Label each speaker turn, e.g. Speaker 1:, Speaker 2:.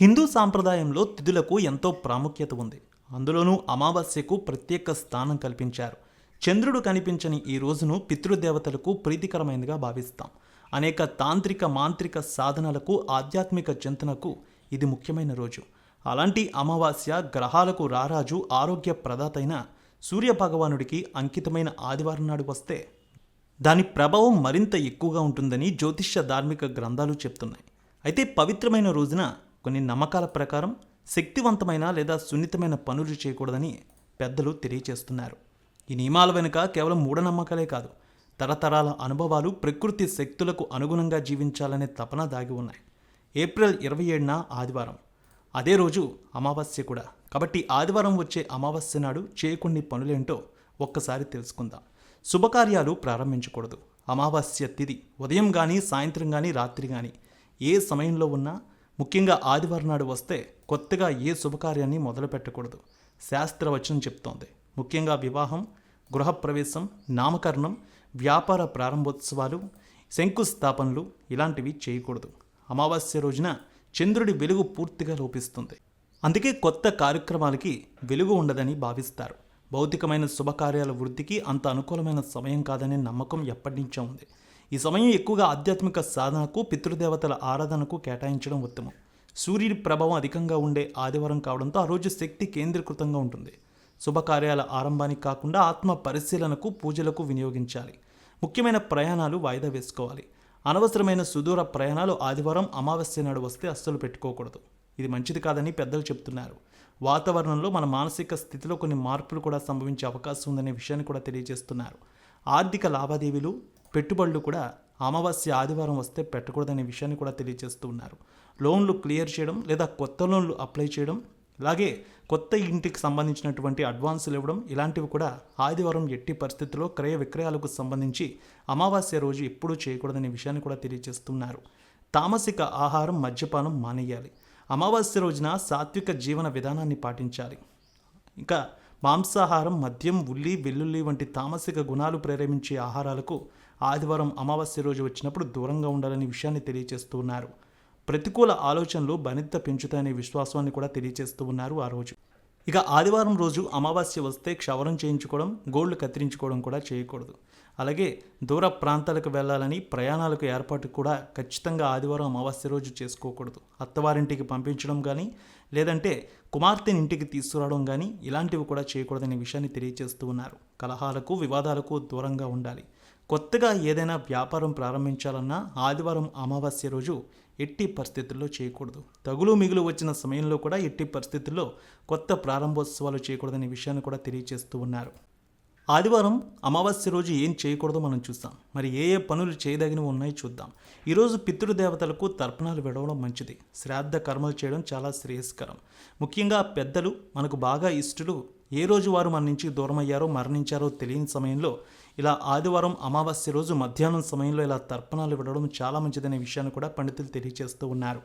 Speaker 1: హిందూ సాంప్రదాయంలో తిథులకు ఎంతో ప్రాముఖ్యత ఉంది. అందులోనూ అమావాస్యకు ప్రత్యేక స్థానం కల్పించారు. చంద్రుడు కనిపించని ఈ రోజును పితృదేవతలకు ప్రీతికరమైనదిగా భావిస్తాం. అనేక తాంత్రిక మాంత్రిక సాధనలకు ఆధ్యాత్మిక చింతనకు ఇది ముఖ్యమైన రోజు. అలాంటి అమావాస్య గ్రహాలకు రారాజు ఆరోగ్య ప్రదాతైన సూర్య భగవానుడికి అంకితమైన ఆదివారం నాడు వస్తే దాని ప్రభావం మరింత ఎక్కువగా ఉంటుందని జ్యోతిష్య ధార్మిక గ్రంథాలు చెప్తున్నాయి. అయితే పవిత్రమైన రోజున కొన్ని నమ్మకాల ప్రకారం శక్తివంతమైన లేదా సున్నితమైన పనులు చేయకూడదని పెద్దలు తెలియచేస్తున్నారు. ఈ నియమాల వెనుక కేవలం మూఢనమ్మకాలే కాదు తరతరాల అనుభవాలు ప్రకృతి శక్తులకు అనుగుణంగా జీవించాలనే తపన దాగి ఉన్నాయి. ఏప్రిల్ ఇరవై ఏడున ఆదివారం అదే రోజు అమావాస్య కూడా. కాబట్టి ఆదివారం వచ్చే అమావాస్య నాడు చేయకొన్ని పనులేంటో ఒక్కసారి తెలుసుకుందాం. శుభకార్యాలు ప్రారంభించకూడదు. అమావాస్య తిథి ఉదయం కానీ సాయంత్రం కానీ రాత్రి కానీ ఏ సమయంలో ఉన్నా ముఖ్యంగా ఆదివారం నాడు వస్తే కొత్తగా ఏ శుభకార్యాన్ని మొదలు పెట్టకూడదు. శాస్త్రవచనం చెప్తోంది. ముఖ్యంగా వివాహం గృహప్రవేశం నామకరణం వ్యాపార ప్రారంభోత్సవాలు శంకుస్థాపనలు ఇలాంటివి చేయకూడదు. అమావాస్య రోజున చంద్రుడి వెలుగు పూర్తిగా లోపిస్తుంది. అందుకే కొత్త కార్యక్రమాలకి వెలుగు ఉండదని భావిస్తారు. భౌతికమైన శుభకార్యాల వృద్ధికి అంత అనుకూలమైన సమయం కాదనే నమ్మకం ఎప్పటి నుంచో ఉంది. ఈ సమయం ఎక్కువగా ఆధ్యాత్మిక సాధనకు పితృదేవతల ఆరాధనకు కేటాయించడం ఉత్తమం. సూర్యుడి ప్రభావం అధికంగా ఉండే ఆదివారం కావడంతో ఆ రోజు శక్తి కేంద్రీకృతంగా ఉంటుంది. శుభకార్యాల ఆరంభానికి కాకుండా ఆత్మ పరిశీలనకు పూజలకు వినియోగించాలి. ముఖ్యమైన ప్రయాణాలు వాయిదా వేసుకోవాలి. అనవసరమైన సుదూర ప్రయాణాలు ఆదివారం అమావాస్య నాడు వస్తే అస్సలు పెట్టుకోకూడదు. ఇది మంచిది కాదని పెద్దలు చెప్తున్నారు. వాతావరణంలో మన మానసిక స్థితిలో కొన్ని మార్పులు కూడా సంభవించే అవకాశం ఉందనే విషయాన్ని కూడా తెలియజేస్తున్నారు. ఆర్థిక లావాదేవీలు పెట్టుబడులు కూడా అమావాస్య ఆదివారం వస్తే పెట్టకూడదనే విషయాన్ని కూడా తెలియజేస్తూ ఉన్నారు. లోన్లు క్లియర్ చేయడం లేదా కొత్త లోన్లు అప్లై చేయడం అలాగే కొత్త ఇంటికి సంబంధించినటువంటి అడ్వాన్సులు ఇవ్వడం ఇలాంటివి కూడా ఆదివారం ఎట్టి పరిస్థితుల్లో క్రయ విక్రయాలకు సంబంధించి అమావాస్య రోజు ఎప్పుడూ చేయకూడదనే విషయాన్ని కూడా తెలియజేస్తున్నారు. తామసిక ఆహారం మద్యపానం మానేయాలి. అమావాస్య రోజున సాత్విక జీవన విధానాన్ని పాటించాలి. ఇంకా మాంసాహారం మద్యం ఉల్లి వెల్లుల్లి వంటి తామసిక గుణాలు ప్రేరేపించే ఆహారాలకు ఆదివారం అమావాస్య రోజు వచ్చినప్పుడు దూరంగా ఉండాలనే విషయాన్ని తెలియజేస్తూ ఉన్నారు. ప్రతికూల ఆలోచనలు బనిత పెంచుతాయనే విశ్వాసాన్ని కూడా తెలియజేస్తూ ఉన్నారు ఆ రోజు. ఇక ఆదివారం రోజు అమావాస్య వస్తే క్షవరం చేయించుకోవడం గోళ్ళు కత్తిరించుకోవడం కూడా చేయకూడదు. అలాగే దూర ప్రాంతాలకు వెళ్ళాలని ప్రయాణాలకు ఏర్పాటు కూడా ఖచ్చితంగా ఆదివారం అమావాస్య రోజు చేసుకోకూడదు. అత్తవారింటికి పంపించడం కానీ లేదంటే కుమార్తెని ఇంటికి తీసుకురావడం కానీ ఇలాంటివి కూడా చేయకూడదనే విషయాన్ని తెలియజేస్తూ ఉన్నారు. కలహాలకు వివాదాలకు దూరంగా ఉండాలి. కొత్తగా ఏదైనా వ్యాపారం ప్రారంభించాలన్నా ఆదివారం అమావాస్య రోజు ఎట్టి పరిస్థితుల్లో చేయకూడదు. తగులు మిగులు వచ్చిన సమయంలో కూడా ఎట్టి పరిస్థితుల్లో కొత్త ప్రారంభోత్సవాలు చేయకూడదనే విషయాన్ని కూడా తెలియజేస్తూ ఉన్నారు. ఆదివారం అమావాస్య రోజు ఏం చేయకూడదో మనం చూస్తాం. మరి ఏ ఏ పనులు చేయదగినవి ఉన్నాయి చూద్దాం. ఈరోజు పితృదేవతలకు తర్పణాలు విడవడం మంచిది. శ్రాద్ధ కర్మలు చేయడం చాలా శ్రేయస్కరం. ముఖ్యంగా పెద్దలు మనకు బాగా ఇష్టలు ఏ రోజు వారు మన నుంచి దూరం అయ్యారో మరణించారో తెలియని సమయంలో ఇలా ఆదివారం అమావాస్య రోజు మధ్యాహ్నం సమయంలో ఇలా తర్పణాలు విడవడం చాలా మంచిదనే విషయాన్ని కూడా పండితులు తెలియజేస్తూ ఉన్నారు.